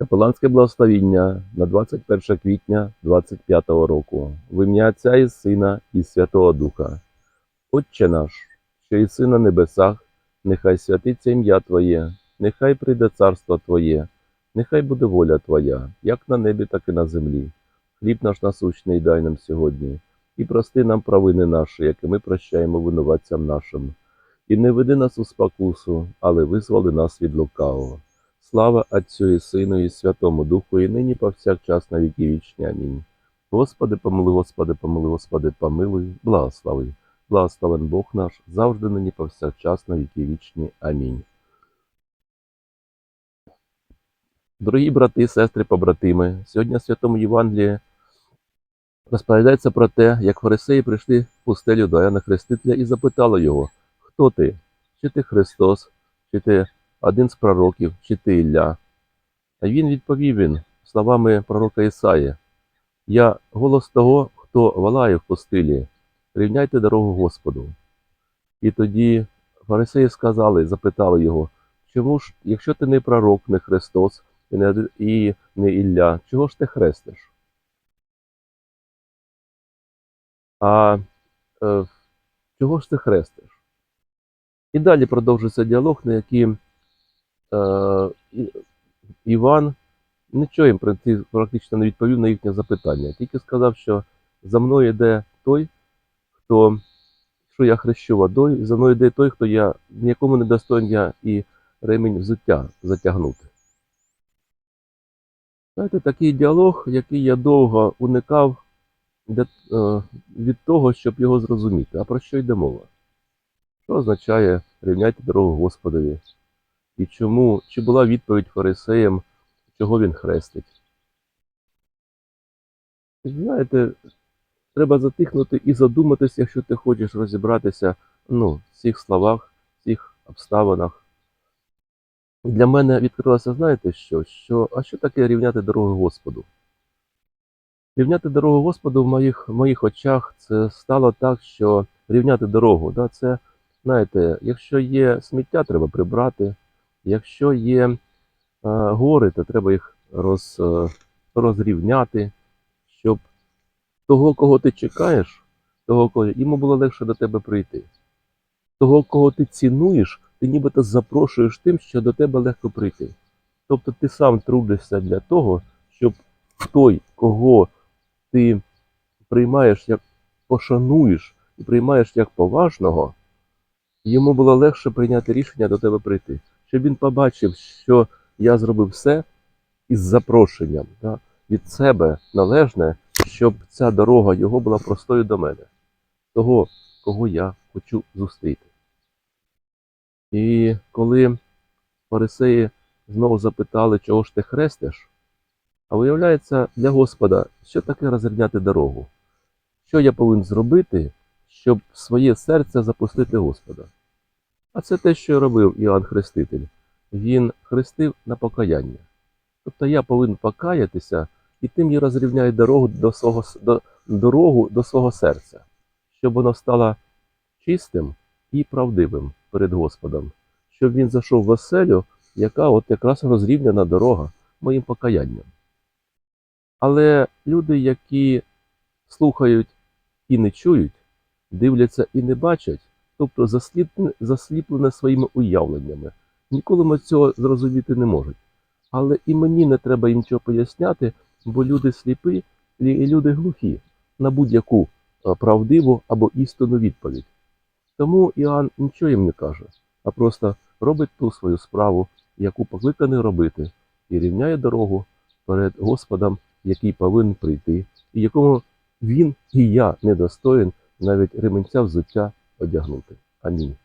Капеланське благословіння на 21 квітня 25 року. В ім'я Отця і Сина і Святого Духа. Отче наш, що єси на небесах, нехай святиться ім'я Твоє, нехай прийде царство Твоє, нехай буде воля Твоя, як на небі, так і на землі. Хліб наш насущний дай нам сьогодні, і прости нам провини наші, які ми прощаємо винуватцям нашим. І не веди нас у спокусу, але визволи нас від лукавого. Слава Отцю і Сину і Святому Духу, і нині повсякчас на віки вічні. Амінь. Господи, помилуй, Господи, помилуй, Господи, помилуй, благослови. Благословен Бог наш, завжди нині повсякчас на віки вічні. Амінь. Дорогі брати, сестри, побратими, сьогодні в Святому Євангелії розповідається про те, як фарисеї прийшли в пустелю до Іоанна Хрестителя і запитали його, хто ти? Чи ти Христос, чи ти один з пророків, чи Ілля. А він відповів він словами пророка Ісаї: Я голос того, хто волає в пустилі, рівняйте дорогу Господу. І тоді фарисеї сказали, запитали його, чому ж, якщо ти не пророк, не Христос і не, і не Ілля, чого ж ти хрестиш? А е, чого ж ти хрестиш? І далі продовжується діалог, на який Іван нічого їм практично не відповів на їхнє запитання. Тільки сказав, що за мною йде той, хто, що я хрещу водою, і за мною йде той, хто я ніякому не достоин я і ремінь взуття затягнути. Знаєте, такий діалог, який я довго уникав е, від того, щоб його зрозуміти. А про що йде мова? Що означає рівняйте дорогу Господові? І чому, чи була відповідь фарисеям, чого він хрестить? Знаєте, треба затихнути і задуматися, якщо ти хочеш розібратися ну, в цих словах, в цих обставинах. Для мене відкрилося, знаєте що? що? А що таке рівняти дорогу Господу? Рівняти дорогу Господу в моїх, в моїх очах це стало так, що рівняти дорогу, да, це, знаєте, якщо є сміття, треба прибрати. Якщо є е, гори, то треба їх роз, е, розрівняти, щоб того, кого ти чекаєш, того, кого йому було легше до тебе прийти. Того, кого ти цінуєш, ти нібито запрошуєш тим, що до тебе легко прийти. Тобто ти сам трудишся для того, щоб той, кого ти приймаєш як пошануєш і приймаєш як поважного, йому було легше прийняти рішення до тебе прийти щоб він побачив, що я зробив все із запрошенням да, від себе належне, щоб ця дорога його була простою до мене, того, кого я хочу зустріти. І коли фарисеї знову запитали, чого ж ти хрестиш, а виявляється, для Господа, що таке розрівняти дорогу? Що я повинен зробити, щоб своє серце запустити Господа? А це те, що робив Іоанн Хреститель. Він хрестив на покаяння. Тобто я повинен покаятися, і тим я розрівняю дорогу до свого, до, дорогу до свого серця, щоб воно стало чистим і правдивим перед Господом, щоб він зайшов в оселю, яка от якраз розрівняна дорога моїм покаянням. Але люди, які слухають і не чують, дивляться і не бачать, тобто засліплене, засліплене своїми уявленнями. Ніколи ми цього зрозуміти не можуть. Але і мені не треба їм нічого поясняти, бо люди сліпі і люди глухі на будь-яку е, правдиву або істинну відповідь. Тому Іоанн нічого їм не каже, а просто робить ту свою справу, яку покликаний робити, і рівняє дорогу перед Господом, який повинен прийти, і якому він і я недостоїн навіть ременця взуття одягнути. Амінь.